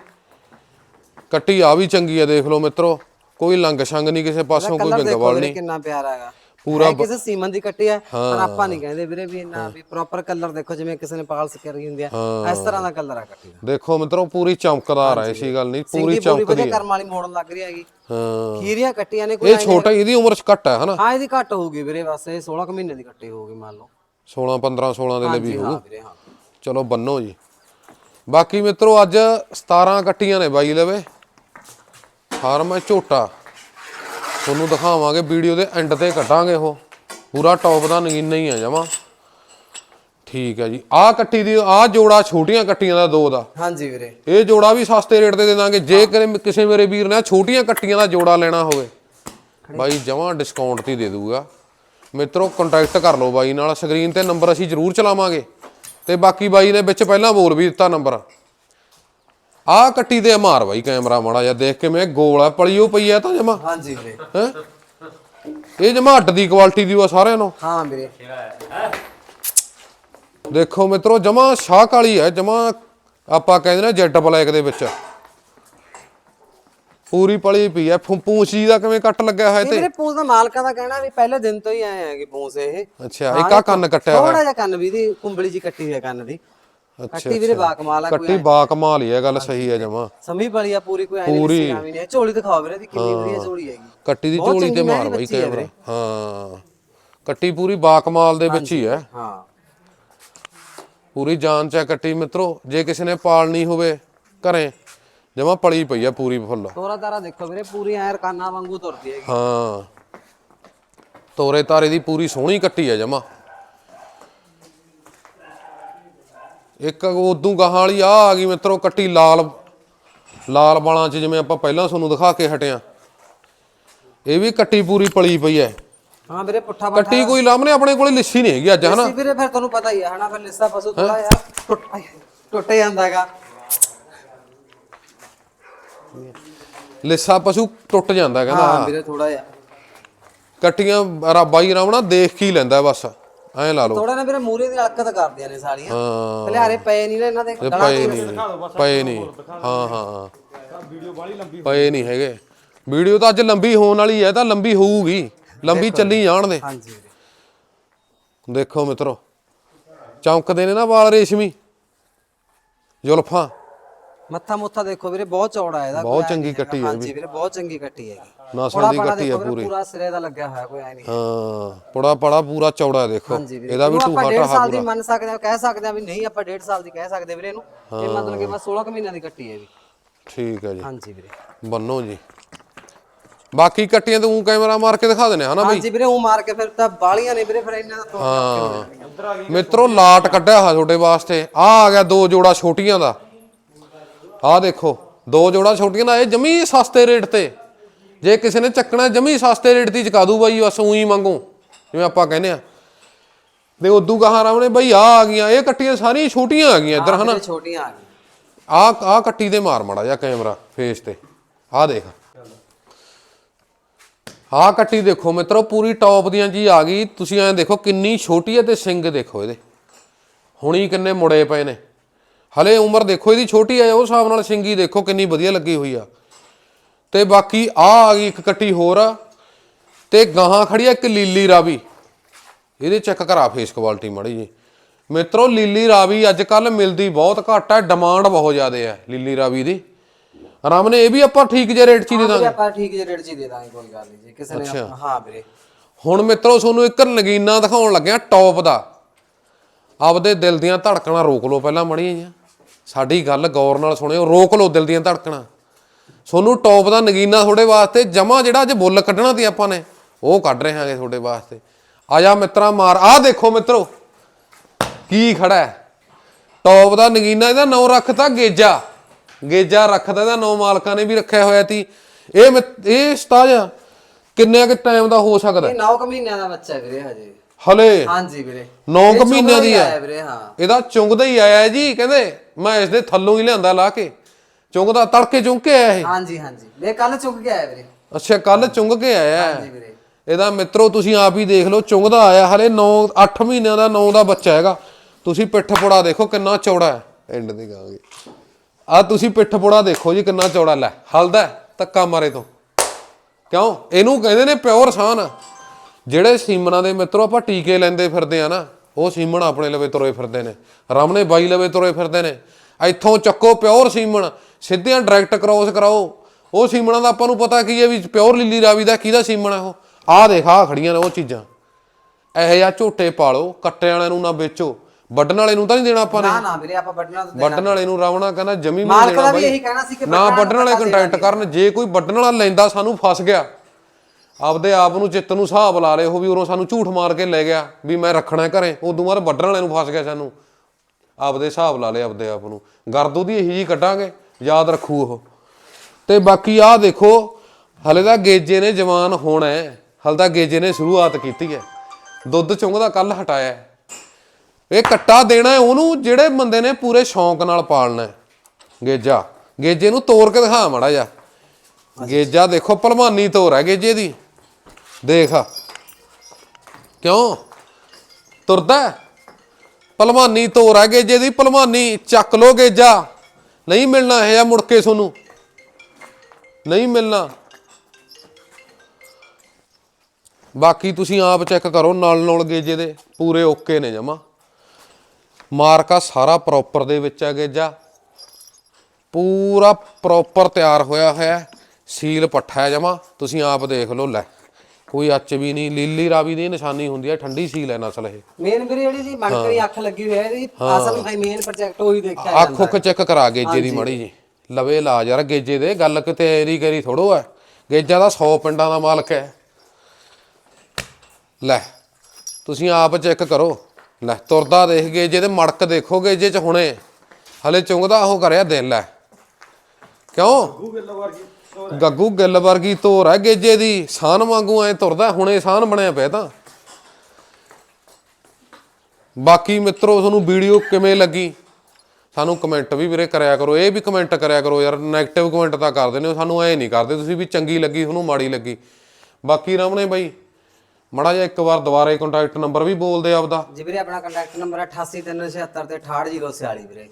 ਕੱਟੀ ਆ ਵੀ ਚੰਗੀ ਆ ਦੇਖ ਲਓ ਮਿੱਤਰੋ। ਕੋਈ ਲੰਗ ਛੰਗ ਨਹੀਂ ਕਿਸੇ ਪਾਸੋਂ ਕੋਈ ਵੀਰੇ ਨਹੀਂ। ਕਿੰਨਾ ਪਿਆਰਾ ਹੈਗਾ। ਪੂਰਾ ਕਿਸੇ ਸੀਮਨ ਦੀ ਕੱਟੀ ਹੈ ਪਰ ਆਪਾਂ ਨਹੀਂ ਕਹਿੰਦੇ ਵੀਰੇ ਵੀ ਇੰਨਾ ਵੀ ਪ੍ਰੋਪਰ ਕਲਰ ਦੇਖੋ ਜਿਵੇਂ ਕਿਸੇ ਨੇ ਪਾਲਸ ਕਰੀ ਹੁੰਦੀ ਹੈ ਇਸ ਤਰ੍ਹਾਂ ਦਾ ਕਲਰ ਆ ਕੱਟੀ ਦਾ। ਦੇਖੋ ਮਿੱਤਰੋ ਪੂਰੀ ਚਮਕਦਾਰ ਆ ਐਸੀ ਗੱਲ ਨਹੀਂ ਪੂਰੀ ਚਮਕਦੀ ਆ। ਕਰਮ ਵਾਲੀ ਮੋੜਨ ਲੱਗ ਰਹੀ ਹੈਗੀ। ਹਾਂ। ਖੀਰੀਆਂ ਕੱਟੀਆਂ ਨੇ ਕੋਈ ਇਹ ਛੋਟਾ ਇਹਦੀ ਉਮਰ ਚ ਘੱਟ ਹੈ ਹਨਾ? ਹਾਂ ਇਹਦੀ ਘੱਟ ਹੋਊਗੀ ਵੀਰੇ ਬਸ ਇਹ 16 ਕੁ ਮਹੀਨੇ ਦੀ ਕੱਟੀ ਹੋਊਗੀ ਮੰਨ ਲਓ। 16 15 16 ਦੇ ਲਈ ਵੀ ਹਾਂ ਵੀਰੇ ਹਾਂ। ਚਲੋ ਬੰਨੋ ਜੀ। ਬਾਕੀ ਮਿੱਤਰੋ ਅੱਜ 17 ਕੱਟੀਆਂ ਨੇ ਬਾਈ ਲਵੇ। ਫਾਰਮ ਹੈ ਝੋਟਾ। ਤੁਹਾਨੂੰ ਦਿਖਾਵਾਂਗੇ ਵੀਡੀਓ ਦੇ ਐਂਡ ਤੇ ਕੱਟਾਂਗੇ ਉਹ। ਪੂਰਾ ਟੌਪ ਦਾ ਨਗੀਨਾ ਹੀ ਆ ਜਮਾ। ਠੀਕ ਹੈ ਜੀ। ਆਹ ਕੱਟੀ ਦੀ ਆਹ ਜੋੜਾ ਛੋਟੀਆਂ ਕੱਟੀਆਂ ਦਾ ਦੋ ਦਾ। ਹਾਂਜੀ ਵੀਰੇ। ਇਹ ਜੋੜਾ ਵੀ ਸਸਤੇ ਰੇਟ ਤੇ ਦੇ ਦਾਂਗੇ। ਜੇ ਕਰੇ ਕਿਸੇ ਮੇਰੇ ਵੀਰ ਨੇ ਛੋਟੀਆਂ ਕੱਟੀਆਂ ਦਾ ਜੋੜਾ ਲੈਣਾ ਹੋਵੇ ਬਾਈ ਜਮਾਂ ਡਿਸਕਾਊਂਟ ਤੇ ਦੇ ਦੂਗਾ। ਮਿੱਤਰੋ ਕੰਟੈਕਟ ਕਰ ਲਓ ਬਾਈ ਨਾਲ। ਸਕਰੀਨ ਤੇ ਨੰਬਰ ਅਸੀਂ ਜ਼ਰੂਰ ਚਲਾਵਾਂਗੇ। ਤੇ ਬਾਕੀ ਬਾਈ ਨੇ ਵਿੱਚ ਪਹਿਲਾਂ ਬੋਲ ਵੀ ਦਿੱਤਾ ਨੰਬਰ ਆਹ ਕੱਟੀ ਤੇ ਮਾਰ ਬਾਈ ਕੈਮਰਾ ਮਾੜਾ ਜਿਹਾ ਦੇਖ ਕੇ ਮੈਂ ਗੋਲ ਆ ਪਲੀਓ ਪਈ ਆ ਤਾਂ ਜਮਾ। ਹਾਂਜੀ ਵੀਰੇ। ਹੈ? ਇਹ ਜਮਾ ਅੱਡ ਦੀ ਕੁਆਲਿਟੀ ਦੀ ਆ ਸਾਰਿਆਂ ਨੂੰ। ਹਾਂ ਵੀਰੇ। ਦੇਖੋ ਮਿੱਤਰੋ ਜਮਾ ਸ਼ਾਹ ਕਾਲੀ ਹੈ ਜਮਾ ਆਪਾਂ ਕਹਿੰਦੇ ਨੇ ਜੈਟ ਬਲੈਕ ਦੇ ਵਿੱਚ। ਪੂਰੀ ਪਲੀ ਪਈ ਫੁ- ਪੂੰਛੀ ਦਾ ਕਿਵੇਂ ਕੱਟ ਲੱਗਿਆ ਹੋਇਆ ਤੇ ਵੀਰੇ ਪੂੰਛ ਦਾ ਮਾਲਕਾਂ ਦਾ ਕਹਿਣਾ ਵੀ ਪਹਿਲੇ ਦਿਨ ਤੋਂ ਹੀ ਆਏ ਹੈਗੇ ਪੂੰਛ ਇਹ। ਅੱਛਾ ਇੱਕ ਆ ਕੰਨ ਕੱਟਿਆ ਹੋਇਆ। ਥੋੜਾ ਜਿਹਾ ਕੰਨ ਵੀ ਦੀ ਕੁੰਬਲੀ ਜੀ ਕੱਟੀ ਹੋਈ ਕੰਨ ਦੀ। ਕੱਟੀ ਵੀਰੇ ਬਾ ਕਮਾਲ ਆ ਕੋਈ ਕੱਟੀ ਬਾ ਕਮਾਲ ਹੀ ਹੈ ਗੱਲ ਸਹੀ ਹੈ ਜਮਾ। ਸਮੀ ਵਾਲੀ ਆ ਪੂਰੀ ਕੋਈ ਐ ਨਹੀਂ ਪੂਰੀ। ਵੀ ਨਹੀਂ ਝੋਲੀ ਦਿਖਾਓ ਵੀਰੇ ਦੀ ਕਿੰਨੀ ਵਧੀਆ ਝੋਲੀ ਹੈਗੀ। ਕੱਟੀ ਦੀ ਝੋਲੀ ਤੇ ਮਾਰ ਬਾਈ ਕੈਮਰਾ। ਹਾਂ। ਕੱਟੀ ਪੂਰੀ ਬਾ ਕਮਾਲ ਦੇ ਵਿੱਚ ਹੀ ਹੈ ਹਾਂ। ਪੂਰੀ ਜਾਨ ਚ ਕੱਟੀ ਮਿੱਤਰੋ ਜੇ ਕਿਸੇ ਨੇ ਪਾਲਣੀ ਹੋਵੇ ਘਰੇ ਜਮਾ ਪਲੀ ਪਈ ਹੈ ਪੂਰੀ ਫੁੱਲ। ਤੋਰਾ ਤਾਰਾ ਦੇਖੋ ਵੀਰੇ ਪੂਰੀ ਐਰ ਕਾਨਾ ਵਾਂਗੂ ਤੁਰਦੀ ਹੈਗੀ। ਹਾਂ। ਤੋਰੇ ਤਾਰੇ ਦੀ ਪੂਰੀ ਸੋਹਣੀ ਕੱਟੀ ਹੈ ਜਮਾ। ਇੱਕ ਉਦੋਂ ਗਾਹਾਂ ਵਾਲੀ ਆ ਆ ਗਈ ਮਿੱਤਰੋ ਕੱਟੀ ਲਾਲ ਲਾਲ ਬਾਲਾਂ 'ਚ ਜਿਵੇਂ ਆਪਾਂ ਪਹਿਲਾਂ ਤੁਹਾਨੂੰ ਦਿਖਾ ਕੇ ਹਟਿਆ ਇਹ ਵੀ ਕੱਟੀ ਪੂਰੀ ਪਲੀ ਪਈ ਹੈ ਹਾਂ ਵੀਰੇ ਪੁੱਠਾ ਬੱਠਾ ਕੱਟੀ ਕੋਈ ਲਾਮਨੇ ਆਪਣੇ ਕੋਲੇ ਲਿੱਸੀ ਨਹੀਂ ਹੈਗੀ ਅੱਜ ਹਨਾ? ਵੀਰੇ ਫਿਰ ਤੁਹਾਨੂੰ ਪਤਾ ਹੀ ਆ ਹਨਾ ਫਿਰ ਲਿੱਸਾ ਪਸ਼ੂ ਥੋੜਾ ਯਾਰ ਟੁੱਟ ਟੁੱਟ ਜਾਂਦਾ ਹੈਗਾ। ਲਿੱਸਾ ਪਸ਼ੂ ਟੁੱਟ ਜਾਂਦਾ ਕਹਿੰਦਾ। ਹਾਂ ਵੀਰੇ ਥੋੜਾ ਜਿਹਾ। ਕੱਟੀਆਂ ਬਾਈ ਰਾਵਣਾ ਦੇਖ ਕੇ ਹੀ ਲੈਂਦਾ ਬਸ। ਐਂ ਲਾ ਲਓ। ਥੋੜਾ ਨਾ ਵੀਰੇ ਮੂਰੇ ਦੀ ਹਲਕਤ ਕਰਦੀਆਂ ਨੇ ਸਾਲੀਆਂ ਹਾਂ। ਖਲਿਆਰੇ ਪਏ ਨਹੀਂ ਨਾ ਇਹਨਾਂ ਦੇ ਇਹ ਗਲਾਂ ਪਏ ਨਹੀਂ ਪਏ ਨਹੀਂ ਹਾਂ ਹਾਂ ਵੀਡੀਓ ਵਾਲੀ ਲੰਬੀ ਪਏ ਨਹੀਂ ਹੈਗੇ। ਵੀਡੀਓ ਤਾਂ ਅੱਜ ਲੰਬੀ ਹੋਣ ਵਾਲੀ ਹੈ ਤਾਂ ਲੰਬੀ ਹੋਊਗੀ। ਲੰਬੀ ਚੱਲੀ ਜਾਣ ਦੇ। ਹਾਂਜੀ ਦੇਖੋ ਮਿੱਤਰੋ ਚਮਕਦੇ ਨੇ ਨਾ ਵਾਲ ਰੇਸ਼ਮੀ। ਜ਼ੁਲਫਾਂ। ਮੱਥਾ ਮੁੱਥਾ ਦੇਖੋ ਵੀਰੇ ਬਹੁਤ ਚੌੜਾ ਹੈ ਇਹਦਾ ਬਹੁਤ ਚੰਗੀ। ਕੱਟੀ ਹੈ ਹਾਂਜੀ ਵੀਰੇ ਬਹੁਤ ਚੰਗੀ ਕੱਟੀ ਹੈਗੀ। ਦੀ ਪਾਣਾ ਕੱਟੀ ਹੈ ਪੂਰੀ। ਪੂਰਾ ਸਿਰੇ ਦਾ ਲੱਗਿਆ ਹੋਇਆ ਕੋਈ ਐ ਨਹੀਂ ਹਾਂ ਪੜਾ ਪੜਾ ਪੂਰਾ ਚੌੜਾ ਹੈ ਦੇਖੋ। ਇਹਦਾ ਵੀ ਟੂਹਾ ਟਾਹਾ ਸਾਲ ਦੀ ਪੂਰਾ। ਮੰਨ ਸਕਦੇ ਹਾਂ ਕਹਿ ਸਕਦੇ ਹਾਂ ਵੀ ਨਹੀਂ ਆਪਾਂ ਡੇਢ ਸਾਲ ਦੀ ਕਹਿ ਸਕਦੇ ਵੀਰੇ ਇਹਨੂੰ ਇਹ ਮਤਲਬ ਕਿ ਬਸ 16 ਕੁ ਮਹੀਨਿਆਂ ਦੀ ਕੱਟੀ ਹੈ ਵੀ। ਠੀਕ ਹੈ ਜੀ। ਹਾਂਜੀ ਵੀਰੇ। ਬੰਨੋ ਜੀ। ਬਾਕੀ ਕੱਟੀਆਂ ਤੇ ਉਹ ਕੈਮਰਾ ਮਾਰ ਕੇ ਦਿਖਾ ਦਿੰਦੇ ਹਨਾ ਬਈ? ਹਾਂਜੀ ਵੀਰੇ ਉਹ ਮਾਰ ਕੇ ਫਿਰ ਤਾਂ ਬਾਲੀਆਂ ਨੇ ਵੀਰੇ ਫਿਰ ਇਹਨਾਂ ਦਾ ਤੋੜ ਹਾਂ। ਮਿੱਤਰੋ ਲਾਟ ਕੱਢਿਆ ਹੋਇਆ ਤੁਹਾਡੇ ਵਾਸਤੇ। ਆ ਆ ਗਿਆ ਦੋ ਜੋੜਾ ਛੋਟੀਆਂ ਦਾ। ਆ ਦੇਖੋ ਦੋ ਜੋੜਾ ਛੋਟੀਆਂ ਦਾ ਇਹ ਜਮੀ ਸਸਤੇ ਰੇਟ ਤੇ। ਜੇ ਕਿਸੇ ਨੇ ਚੱਕਣਾ ਜਮੀ ਸਸਤੇ ਰੇਟ ਦੀ ਚਕਾ ਦੂ ਬਾਈ ਬਸ ਉਹੀ ਮੰਗੋ ਜਿਵੇਂ ਆਪਾਂ ਕਹਿੰਦੇ ਆ ਤੇ ਉਦੋਂ ਗਾਹਾਂ ਰਾਵਣੇ ਬਈ ਆ ਆ ਗਈਆਂ ਇਹ ਕੱਟੀਆਂ ਸਾਰੀਆਂ ਛੋਟੀਆਂ ਆ ਗਈਆਂ ਇੱਧਰ ਹਨਾ? ਛੋਟੀਆਂ ਆ ਗਈਆਂ? ਆ ਆ ਕੱਟੀ ਤੇ ਮਾਰ ਮੜਾ ਜਾ ਕੈਮਰਾ ਫੇਸ ਤੇ। ਆ ਦੇਖ। ਆ ਕੱਟੀ ਦੇਖੋ ਮਿੱਤਰੋ ਪੂਰੀ ਟੌਪ ਦੀਆਂ ਜੀ ਆ ਗਈ। ਤੁਸੀਂ ਐਂ ਦੇਖੋ ਕਿੰਨੀ ਛੋਟੀ ਹੈ ਤੇ ਸਿੰਗ ਦੇਖੋ ਇਹਦੇ। ਹੁਣੀ ਕਿੰਨੇ ਮੁੜੇ ਪਏ ਨੇ। ਹਲੇ ਉਮਰ ਦੇਖੋ ਇਹਦੀ ਛੋਟੀ ਹੈ ਉਸ ਹਿਸਾਬ ਨਾਲ ਸਿੰਗੀ ਦੇਖੋ ਕਿੰਨੀ ਵਧੀਆ ਲੱਗੀ ਹੋਈ ਆ। ਤੇ ਬਾਕੀ ਆ ਆ ਗਈ ਇੱਕ ਕੱਟੀ ਹੋਰ ਆ ਤੇ ਗਾਹਾਂ ਖੜੀ ਆ ਇੱਕ ਲੀਲੀ ਰਾਵੀ। ਇਹਦੇ ਚੈੱਕ ਕਰਾ ਫੇਸ ਕੁਆਲਿਟੀ ਮੜੀ ਜੀ। ਮਿੱਤਰੋ ਲੀਲੀ ਰਾਵੀ ਅੱਜ ਕੱਲ ਮਿਲਦੀ ਬਹੁਤ ਘੱਟ ਹੈ ਡਿਮਾਂਡ ਬਹੁਤ ਜ਼ਿਆਦਾ ਹੈ ਲੀਲੀ ਰਾਵੀ ਦੀ। ਆਰਾਮ ਨੇ ਇਹ ਵੀ ਆਪਾਂ ਠੀਕ ਜਿਹੇ ਰੇਟ 'ਚ ਹੀ ਦੇ ਦਾਂਗੇ? ਆਪਾਂ ਠੀਕ ਜਿਹੇ ਰੇਟ 'ਚ ਹੀ ਦੇ ਦਾਂਗੇ ਕੋਈ ਗੱਲ ਨਹੀਂ ਜੀ ਕਿਸੇ ਨੇ ਹਾਂ ਵੀਰੇ। ਹੁਣ ਮਿੱਤਰੋ ਤੁਹਾਨੂੰ ਇੱਕ ਨਗੀਨਾ ਦਿਖਾਉਣ ਲੱਗਿਆ ਟੌਪ ਦਾ। ਆਪਦੇ ਦਿਲ ਦੀਆਂ ਧੜਕਣਾਂ ਰੋਕ ਲਓ ਪਹਿਲਾਂ ਮੜੀਆਂ ਜੀਆਂ ਸਾਡੀ ਗੱਲ ਗੌਰ ਨਾਲ ਸੁਣਿਓ, ਰੋਕ ਲਓ ਦਿਲ ਦੀਆਂ ਧੜਕਣਾਂ। ਤੁਹਾਨੂੰ ਟੌਪ ਦਾ ਨਗੀਨਾ ਤੁਹਾਡੇ ਵਾਸਤੇ, ਜਮਾ ਜਿਹੜਾ ਅੱਜ ਬੁੱਲ ਕੱਢਣਾ ਸੀ ਆਪਾਂ ਨੇ, ਉਹ ਕੱਢ ਰਹੇ ਹਾਂਗੇ ਤੁਹਾਡੇ ਵਾਸਤੇ। ਆ ਜਾ ਮਿੱਤਰਾ ਮਾਰ ਆਹ ਦੇਖੋ ਮਿੱਤਰੋ, ਕੀ ਖੜਾ ਹੈ। ਟੌਪ ਦਾ ਨਗੀਨਾ, ਇਹਦਾ ਨਾਂ ਰੱਖਤਾ ਗੇਜਾ। ਗੇਜਾ ਰੱਖਦਾ, ਇਹਦਾ ਨਾਂ ਮਾਲਕਾਂ ਨੇ ਵੀ ਰੱਖਿਆ ਹੋਇਆ ਸੀ। ਇਹ ਮਿੱਤ- ਇਹ ਸਤਾਜ ਕਿੰਨੇ ਕੁ ਟਾਈਮ ਦਾ ਹੋ ਸਕਦਾ? ਇਹ 9 ਮਹੀਨਿਆਂ ਦਾ ਬੱਚਾ ਵੀਰੇ ਹਜੇ। ਹਲੇ। ਹਾਂਜੀ ਵੀਰੇ। 9 ਇਹ ਕੁ ਮਹੀਨਿਆਂ ਚੁੰਗਦਾ ਦੀ ਹੀ ਵੀਰੇ ਹਾਂ। ਇਹਦਾ ਚੁੰਗਦਾ ਹੀ ਆਇਆ ਜੀ ਕਹਿੰਦੇ ਮੈਂ ਇਸ ਦੇ ਥੱਲੋਂ ਹੀ ਲਿਆਂਦਾ ਲਾ ਕੇ। ਚੁੰਗਦਾ ਤੜਕੇ ਚੁੰਗ ਕੇ ਆਇਆ ਇਹ। ਹਾਂਜੀ ਹਾਂਜੀ। ਇਹ ਕੱਲ ਚੁੱਕ ਕੇ ਆਇਆ ਵੀਰੇ। ਅੱਛਾ ਕੱਲ ਚੁੰਗ ਕੇ ਆਇਆ। ਹਾਂਜੀ ਵੀਰੇ। ਇਹਦਾ ਮਿੱਤਰੋ ਤੁਸੀਂ ਆਪ ਹੀ ਦੇਖ ਲਓ ਚੁੰਗਦਾ ਆਇਆ ਹਲੇ 9 8 ਮਹੀਨਿਆਂ ਦਾ 9 ਦਾ ਬੱਚਾ ਹੈਗਾ। ਤੁਸੀਂ ਪਿੱਠ ਪੁੜਾ ਦੇਖੋ ਕਿੰਨਾ ਚੌੜਾ ਹੈ। ਐਂਡ ਦੀ ਗਾਂਗੇ ਆ ਤੁਸੀਂ ਪਿੱਠ ਪੁੜਾ ਦੇਖੋ ਜੀ ਕਿੰਨਾ ਚੌੜਾ ਲੈ। ਹਲਦਾ ਧੱਕਾ ਮਾਰੇ ਤੋਂ। ਕਿਉਂ? ਇਹਨੂੰ ਕਹਿੰਦੇ ਨੇ ਪਿਓਰ ਸਾਨ। ਜਿਹੜੇ ਸੀਮਨਾਂ ਦੇ ਮਿੱਤਰੋ ਆਪਾਂ ਟੀਕੇ ਲੈਂਦੇ ਫਿਰਦੇ ਆ ਨਾ ਉਹ ਸੀਮਨ ਆਪਣੇ ਲਵੇ ਤੁਰੇ ਫਿਰਦੇ ਨੇ। ਰਾਮਨੇ ਬਾਈ ਲਵੇ ਤੁਰੇ ਫਿਰਦੇ ਨੇ। ਇੱਥੋਂ ਚੱਕੋ ਪਿਓਰ ਸੀਮਨ ਸਿੱਧਿਆਂ ਡਾਇਰੈਕਟ ਕ੍ਰੋਸ ਕਰਾਓ। ਉਹ ਸੀਮਨਾਂ ਦਾ ਆਪਾਂ ਨੂੰ ਪਤਾ ਕੀ ਹੈ ਵੀ ਪਿਓਰ ਲਿੱਲੀ ਰਾਵੀ ਦਾ ਕਿਹਦਾ ਸੀਮਨ ਹੈ ਉਹ? ਆਹ ਦੇਖ ਆਹ ਖੜੀਆਂ ਨੇ ਉਹ ਚੀਜ਼ਾਂ। ਇਹੋ ਜਿਹਾ ਝੋਟੇ ਪਾਲੋ ਕੱਟੇ ਵਾਲਿਆਂ ਨੂੰ ਨਾ ਵੇਚੋ। ਵੱਢਣ ਵਾਲੇ ਨੂੰ ਤਾਂ ਨਹੀਂ ਦੇਣਾ ਆਪਾਂ ਨੇ। ਨਾ ਨਾ ਵੀਰੇ ਆਪਾਂ ਵੱਢਣਾ ਤਾਂ ਵੱਢਣ ਵਾਲੇ ਨੂੰ ਰਾਵਣਾ ਕਹਿੰਦਾ ਜਮੀ ਨਹੀਂ ਦੇਣਾ ਬਾਈ। ਇਹੀ ਕਹਿਣਾ ਸੀ ਕਿ ਨਾ ਵੱਢਣ ਵਾਲੇ ਵਾਲਾ ਕੰਟੈਕਟ ਕਰਨ ਜੇ ਕੋਈ ਵੱਢਣ ਵਾਲਾ ਲੈਂਦਾ ਸਾਨੂੰ ਫਸ ਗਿਆ। ਆਪਦੇ ਆਪ ਨੂੰ ਚਿੱਤ ਨੂੰ ਹਿਸਾਬ ਲਾ ਲਿਓ ਵੀ ਉਰੋਂ ਸਾਨੂੰ ਝੂਠ ਮਾਰ ਕੇ ਲੈ ਗਿਆ ਵੀ ਮੈਂ ਰੱਖਣਾ ਹੈ ਘਰੇ। ਉਦੋਂ ਬਾਅਦ ਵੱਢਣ ਵਾਲੇ ਨੂੰ ਫਸ ਗਿਆ ਸਾਨੂੰ। ਆਪਦੇ ਹਿਸਾਬ ਲਾ ਲਿਆ ਆਪਦੇ ਆਪ ਨੂੰ। ਗਰਦ ਉਹਦੀ ਇਹੀ ਜੀ ਕੱਢਾਂਗੇ, ਯਾਦ ਰੱਖੂ ਉਹ। ਤੇ ਬਾਕੀ ਆਹ ਦੇਖੋ, ਹਲੇ ਤਾਂ ਗੇਜੇ ਨੇ ਜਵਾਨ ਹੋਣਾ ਹੈ। ਹਲੇ ਤਾਂ ਗੇਜੇ ਨੇ ਸ਼ੁਰੂਆਤ ਕੀਤੀ ਹੈ। ਦੁੱਧ ਚੁੰਗਦਾ ਕੱਲ ਹਟਾਇਆ ਇਹ ਕੱਟਾ ਦੇਣਾ ਹੈ ਉਹਨੂੰ, ਜਿਹੜੇ ਬੰਦੇ ਨੇ ਪੂਰੇ ਸ਼ੌਂਕ ਨਾਲ ਪਾਲਣਾ ਹੈ। ਗੇਜਾ। ਗੇਜੇ ਨੂੰ ਤੋੜ ਕੇ ਦਿਖਾ ਮੜਾ ਜਾ ਗੇਜਾ ਦੇਖੋ ਭਲਵਾਨੀ ਤੋਰ ਹੈ ਗੇਜੇ ਦੀ। ਦੇਖ। ਕਿਉਂ? ਤੁਰਦਾ ਹੈ? ਭਲਵਾਨੀ ਤੋਰ ਹੈ ਗੇਜੇ ਦੀ ਭਲਵਾਨੀ, ਚੱਕ ਲੋ ਗੇਜਾ। ਨਹੀਂ ਮਿਲਣਾ ਇਹ ਆ ਮੁੜ ਕੇ ਤੁਹਾਨੂੰ। ਨਹੀਂ ਮਿਲਣਾ। ਬਾਕੀ ਤੁਸੀਂ ਆਪ ਚੈੱਕ ਕਰੋ ਨਾਲ ਨਾਲ ਗੇਜੇ ਦੇ। ਪੂਰੇ ਓਕੇ ਨੇ ਜਮਾ। ਮਾਰਕਾ ਸਾਰਾ ਪ੍ਰੋਪਰ ਦੇ ਵਿੱਚ ਆ ਗੇਜਾ। ਪੂਰਾ ਪ੍ਰੋਪਰ ਤਿਆਰ ਹੋਇਆ ਹੋਇਆ ਸੀਲ ਪੱਠਾ ਹੈ ਜਮਾ। ਤੁਸੀਂ ਆਪ ਦੇਖ ਲਓ, ਲੈ। ਕੋਈ ਅੱਚ ਵੀ ਨਹੀਂ ਲੀਲੀ ਰਾਵੀ ਦੀ ਨਿਸ਼ਾਨੀ ਹੁੰਦੀ ਹੈ ਠੰਡੀ ਸੀਲ ਹੈ ਨਸਲ ਇਹ। ਮੇਨ ਵੀਰੇ ਜਿਹੜੀ ਜੀ ਮਣਕਰੀ ਅੱਖ ਲੱਗੀ ਹੋਈ ਹੈ ਇਹਦੀ ਅਸਲ ਮੇਨ ਪ੍ਰੋਜੈਕਟ ਉਹੀ ਦੇਖਿਆ ਅੱਖ ਉੱਖ ਚੈੱਕ ਕਰਾ ਗੇਜੇ ਦੀ ਮੜੀ ਜੀ। ਲਵੇ ਲਾ ਯਾਰ ਗੇਜੇ ਦੇ ਗੱਲ ਕਿਤੇ ਐਰੀ ਕਰੀ ਥੋੜੋ ਹੈ ਗੇਜਾ ਦਾ 100 ਪਿੰਡਾਂ ਦਾ ਮਾਲਕ ਹੈ। ਲੈ ਤੁਸੀਂ ਆਪ ਚੈੱਕ ਕਰੋ। ਲੈ ਤੁਰਦਾ ਦੇਖ ਗੇਜੇ ਤੇ ਮੜਕ ਦੇਖੋ ਗੇਜੇ ਚ ਹੁਣੇ। ਹਲੇ ਚੁੰਗਦਾ ਉਹ ਕਰਿਆ ਦਿਲ ਹੈ ਕਿਉਂ? ਗੂਗਲ ਵਰਗੀ। ਗੱਗੂ ਗਿੱਲ ਵਰਗੀ ਧੋਰ ਹੈ ਗੇਜੇ ਦੀ। ਸਾਨ ਵਾਂਗੂ ਐ ਤੁਰਦਾ, ਹੁਣੇ ਸਾਨ ਬਣਿਆ ਪਿਆ ਤਾਂ। ਬਾਕੀ ਮਿੱਤਰੋ, ਤੁਹਾਨੂੰ ਵੀਡੀਓ ਕਿਵੇਂ ਲੱਗੀ? ਸਾਨੂੰ ਕਮੈਂਟ ਵੀ ਵੀਰੇ ਕਰਿਆ ਕਰੋ। ਇਹ ਵੀ ਕਮੈਂਟ ਕਰਿਆ ਕਰੋ ਯਾਰ 네ਗੇਟਿਵ ਕਮੈਂਟ ਤਾਂ ਕਰ ਦਿੰਦੇ ਸਾਨੂੰ ਐ ਨਹੀਂ ਕਰਦੇ। ਤੁਸੀਂ ਵੀ ਚੰਗੀ ਲੱਗੀ, ਤੁਹਾਨੂੰ ਮਾੜੀ ਲੱਗੀ। ਬਾਕੀ ਰਮਨੇ ਬਾਈ, ਮੜਾ ਜਿਹਾ ਇੱਕ ਵਾਰ ਦੁਬਾਰੇ ਕੰਟੈਕਟ ਨੰਬਰ ਵੀ ਬੋਲਦੇ ਆਪਦਾ। ਜੀ ਵੀਰੇ, ਆਪਣਾ ਕੰਟੈਕਟ ਨੰਬਰ 8837 ਤੇ 68046 ਵੀਰੇ।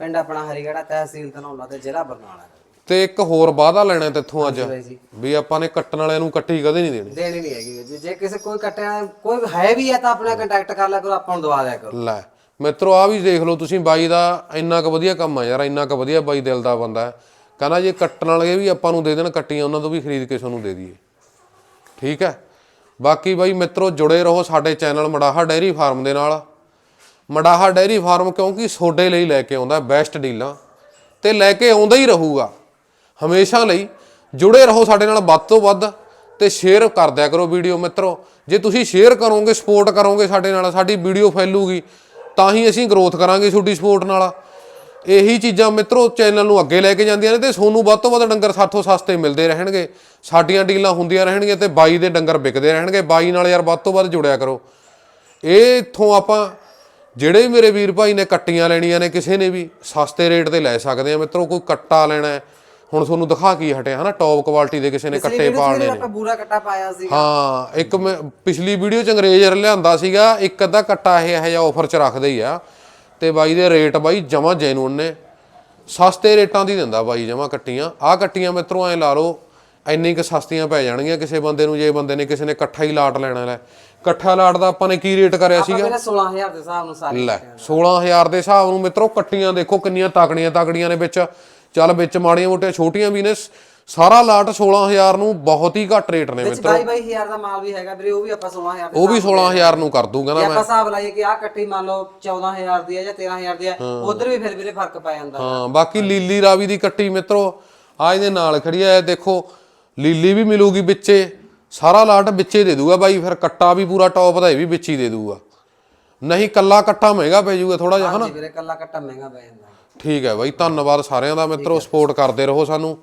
ਪਿੰਡ ਆਪਣਾ ਹਰੀਗੜਾ ਤਹਿਸੀਲ ਧਨੌਲਾ ਤੇ ਜ਼ਿਲ੍ਹਾ ਬਰਨਾਲਾ। ਤੇ ਇੱਕ ਹੋਰ ਵਾਅਦਾ ਲੈਣਾ ਤੇਥੋਂ ਅੱਜ ਜੀ। ਵੀ ਆਪਾਂ ਨੇ ਕੱਟਣ ਵਾਲਿਆਂ ਨੂੰ ਕੱਟੀ ਕਦੇ ਨਹੀਂ ਦੇਣੀ। ਦੇਣੀ ਨਹੀਂ ਹੈਗੀ ਜੀ। ਜੇ ਕਿਸੇ ਕੋਈ ਕੱਟਿਆ ਕੋਈ ਹੈ ਵੀ ਹੈ ਤਾਂ ਆਪਣਾ ਕੰਟੈਕਟ ਕਰ ਲਿਆ ਕਰੋ ਆਪਾਂ ਨੂੰ ਦਵਾ ਦਿਆ ਕਰੋ। ਲੈ ਮਿੱਤਰੋ ਆ ਵੀ ਦੇਖ ਲਓ ਤੁਸੀਂ ਬਾਈ ਦਾ ਇੰਨਾ ਕੁ ਵਧੀਆ ਕੰਮ ਆ ਯਾਰ ਇੰਨਾ ਕੁ ਵਧੀਆ ਬਾਈ ਦਿਲ ਦਾ ਬੰਦਾ ਹੈ। ਕਹਿੰਦਾ ਜੇ ਕੱਟਣ ਵਾਲੇ ਵੀ ਆਪਾਂ ਨੂੰ ਦੇ ਦੇਣ ਕੱਟੀਆਂ ਉਹਨਾਂ ਤੋਂ ਵੀ ਖਰੀਦ ਕੇ ਤੁਹਾਨੂੰ ਦੇ ਦਈਏ। ਠੀਕ ਹੈ? ਬਾਕੀ ਬਾਈ ਮਿੱਤਰੋ ਜੁੜੇ ਰਹੋ ਸਾਡੇ ਚੈਨਲ ਮੜਾਹਾ ਡੈਰੀ ਫਾਰਮ ਦੇ ਨਾਲ। ਮੜਾਹਾ ਡੈਰੀ ਫਾਰਮ ਕਿਉਂਕਿ ਤੁਹਾਡੇ ਲਈ ਲੈ ਕੇ ਆਉਂਦਾ ਬੈਸਟ ਡੀਲਾਂ। ਤੇ ਲੈ ਕੇ ਆਉਂਦਾ ਹੀ ਰਹੂਗਾ। ਹਮੇਸ਼ਾ ਲਈ ਜੁੜੇ ਰਹੋ ਸਾਡੇ ਨਾਲ ਵੱਧ ਤੋਂ ਵੱਧ ਤੇ ਸ਼ੇਅਰ ਕਰ ਦਿਆ ਕਰੋ ਵੀਡੀਓ ਮਿੱਤਰੋ। ਜੇ ਤੁਸੀਂ ਸ਼ੇਅਰ ਕਰੋਗੇ ਸਪੋਰਟ ਕਰੋਗੇ ਸਾਡੇ ਨਾਲ, ਸਾਡੀ ਵੀਡੀਓ ਫੈਲੂਗੀ, ਤਾਂ ਹੀ ਅਸੀਂ ਗਰੋਥ ਕਰਾਂਗੇ ਤੁਹਾਡੀ ਸਪੋਰਟ ਨਾਲ। ਇਹੀ ਚੀਜ਼ਾਂ ਮਿੱਤਰੋ ਚੈਨਲ ਨੂੰ ਅੱਗੇ ਲੈ ਕੇ ਜਾਂਦੀਆਂ ਨੇ ਤੇ ਤੁਹਾਨੂੰ ਵੱਧ ਤੋਂ ਵੱਧ ਡੰਗਰ ਸਾਥੋਂ ਸਸਤੇ ਮਿਲਦੇ ਰਹਿਣਗੇ। ਸਾਡੀਆਂ ਡੀਲਾਂ ਹੁੰਦੀਆਂ ਰਹਿਣਗੀਆਂ ਤੇ ਬਾਈ ਦੇ ਡੰਗਰ ਵਿਕਦੇ ਰਹਿਣਗੇ। ਬਾਈ ਨਾਲ ਯਾਰ ਵੱਧ ਤੋਂ ਵੱਧ ਜੁੜਿਆ ਕਰੋ। ਇਹ ਇੱਥੋਂ ਆਪਾਂ ਜਿਹੜੇ ਮੇਰੇ ਵੀਰ ਭਾਈ ਨੇ ਕੱਟੀਆਂ ਲੈਣੀਆਂ ਨੇ, ਕਿਸੇ ਨੇ ਵੀ ਸਸਤੇ ਰੇਟ ਤੇ ਲੈ ਸਕਦੇ ਆ। ਮਿੱਤਰੋ, ਕੋਈ ਕੱਟਾ ਲੈਣਾ ਹੈ ਹੁਣ ਤੁਹਾਨੂੰ ਦਿਖਾ ਕੀ ਹਟਿਆ ਹਨਾ? ਟੌਪ ਕੁਆਲਿਟੀ ਦੇ ਕਿਸੇ ਨੇ ਕੱਟੇ ਵੀਰੇ ਨੇ ਆਪਾਂ ਬੂਰਾ ਕੱਟਾ ਪਾਇਆ ਸੀ ਹਾਂ ਇੱਕ ਮੈਂ ਪਿਛਲੀ ਵੀਡੀਓ ਚ ਅੰਗਰੇਜ਼ਰ ਲਿਆਂਦਾ ਸੀਗਾ ਇੱਕ ਅੱਧਾ ਕੱਟਾ ਇਹ ਇਹ ਜਿਹਾ ਆਫਰ ਚ ਰੱਖਦੇ ਹੀ ਆ। ਤੇ ਬਾਈ ਦੇ ਰੇਟ ਬਾਈ ਜਮਾ ਜੈਨੂਨ ਨੇ। ਸਸਤੇ ਰੇਟਾਂ ਦੀ ਦਿੰਦਾ ਬਾਈ ਜਮਾ ਕੱਟੀਆਂ। ਆ ਕੱਟੀਆਂ ਮਿੱਤਰੋ ਐ ਲਾ ਲਓ ਇੰਨੀ ਕੁ ਸਸਤੀਆਂ ਪੈ ਜਾਣਗੀਆਂ ਕਿਸੇ ਬੰਦੇ ਨੂੰ ਜੇ ਬੰਦੇ ਨੇ ਕਿਸੇ ਨੇ ਇਕੱਠਾ ਹੀ ਲਾਟ ਲੈਣਾ ਲੈ। ਇਕੱਠਾ ਲਾਟ ਦਾ ਆਪਾਂ ਨੇ ਕੀ ਰੇਟ ਕਰਿਆ ਆਪਾਂ ਸੀਗਾ? ਵੀਰੇ 16000 ਦੇ ਹਿਸਾਬ ਨੂੰ ਸਾਰੇ ਲੈ 16000 ਦੇ ਹਿਸਾਬ ਨੂੰ ਮਿੱਤਰੋ ਕੱਟੀਆਂ ਦੇਖੋ ਕਿੰਨੀਆਂ ਤਾਕੜੀਆਂ ਤਾਕੜੀਆਂ ਨੇ ਵਿੱਚ। ਚੱਲ ਵਿੱਚ ਮਾੜੀਆਂ ਮੋਟੀਆਂ ਛੋਟੀਆਂ ਵੀ ਨੇ। ਸਾਰਾ ਲਾਟ 16000 ਨੂੰ ਬਹੁਤ ਹੀ ਘੱਟ ਰੇਟ ਨੇ ਮਿੱਤਰੋ। ਬਾਈ ਬਾਈ ਹਜ਼ਾਰ ਦਾ ਮਾਲ ਵੀ ਹੈਗਾ ਵੀਰੇ ਉਹ ਵੀ ਆਪਾਂ 16000 ਦੇ ਉਹ ਵੀ 16000 ਨੂੰ ਕਰ ਦੂੰਗਾ ਨਾ ਆਪਾਂ ਹਿਸਾਬ ਲਾਈਏ ਕਿ ਆਹ ਕੱਟੀ ਮੰਨ ਲਓ 14000 ਦੀ ਹੈ ਜਾਂ 13000 ਦੀ ਹੈ। ਉਧਰ ਵੀ ਫਿਰ ਵੀਰੇ ਫ਼ਰਕ ਪੈ ਜਾਂਦਾ। ਹਾਂ ਬਾਕੀ ਲੀਲੀ ਰਾਵੀ ਦੀ ਕੱਟੀ ਮਿੱਤਰੋ ਆ ਇਹਦੇ ਨਾਲ ਖੜੀ ਆ ਇਹ ਦੇਖੋ ਲੀਲੀ ਵੀ ਮਿਲੂਗੀ ਵਿੱਚੇ ਸਾਰਾ ਲਾਟ ਵਿੱਚੇ ਦੇ ਦੂਗਾ ਬਾਈ ਫਿਰ ਕੱਟਾ ਵੀ ਪੂਰਾ ਟੌਪ ਦਾ ਇਹ ਵੀ ਵਿੱਚ ਹੀ ਦੇ ਦੂਗਾ ਨਹੀਂ ਕੱਲਾ ਕੱਟਾ ਮਹਿੰਗਾ ਪੈ ਜਾਊਗਾ ਥੋੜਾ ਜਿਹਾ ਹਨਾ? ਜੀ ਵੀਰੇ ਕੱਲਾ ਕੱਟਾ ਮਹਿੰਗਾ ਪੈ ਜਾਂਦਾ। ਠੀਕ ਹੈ ਬਾਈ ਧੰਨਵਾਦ ਸਾਰਿਆਂ ਦਾ ਮਿੱਤਰੋ ਸਪੋਰਟ ਕਰਦੇ ਰਹੋ ਸਾਨੂੰ।